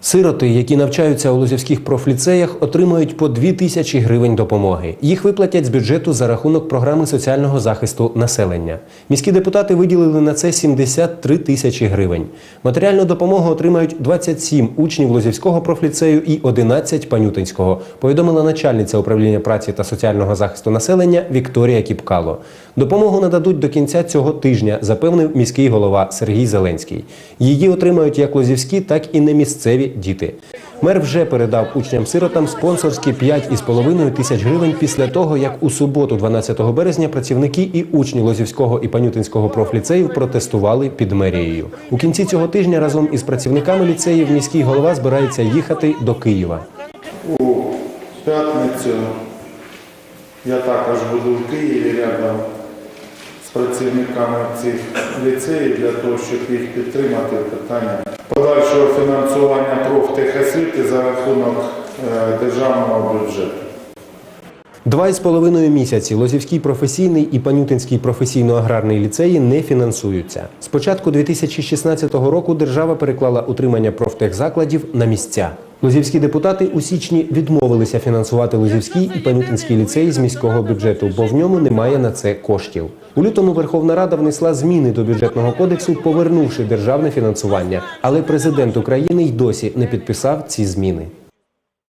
Сироти, які навчаються у лозівських профліцеях, отримують по 2 тисячі гривень допомоги. Їх виплатять з бюджету за рахунок програми соціального захисту населення. Міські депутати виділили на це 73 тисячі гривень. Матеріальну допомогу отримають 27 учнів Лозівського профліцею і 11 Панютинського, повідомила начальниця управління праці та соціального захисту населення Вікторія Кіпкало. Допомогу нададуть до кінця цього тижня, запевнив міський голова Сергій Зеленський. Її отримають як лозівські, так і немісцеві діти. Мер вже передав учням-сиротам спонсорські 5,5 тисяч гривень після того, як у суботу, 12 березня, працівники і учні Лозівського і Панютинського профліцеїв протестували під мерією. У кінці цього тижня разом із працівниками ліцеїв міський голова збирається їхати до Києва. У п'ятницю я також буду в Києві рядом з працівниками цих ліцеїв для того, щоб їх підтримати в питанні подальшого фінансування профтехосвіти за рахунок е, державного бюджету. Два із половиною місяці Лозівський професійний і Панютинський професійно-аграрний ліцеї не фінансуються. З початку 2016 року держава переклала утримання профтехзакладів на місця. Лозівські депутати у січні відмовилися фінансувати Лозівський і Панютинський ліцеї з міського бюджету, бо в ньому немає на це коштів. У лютому Верховна Рада внесла зміни до бюджетного кодексу, повернувши державне фінансування. Але президент України й досі не підписав ці зміни.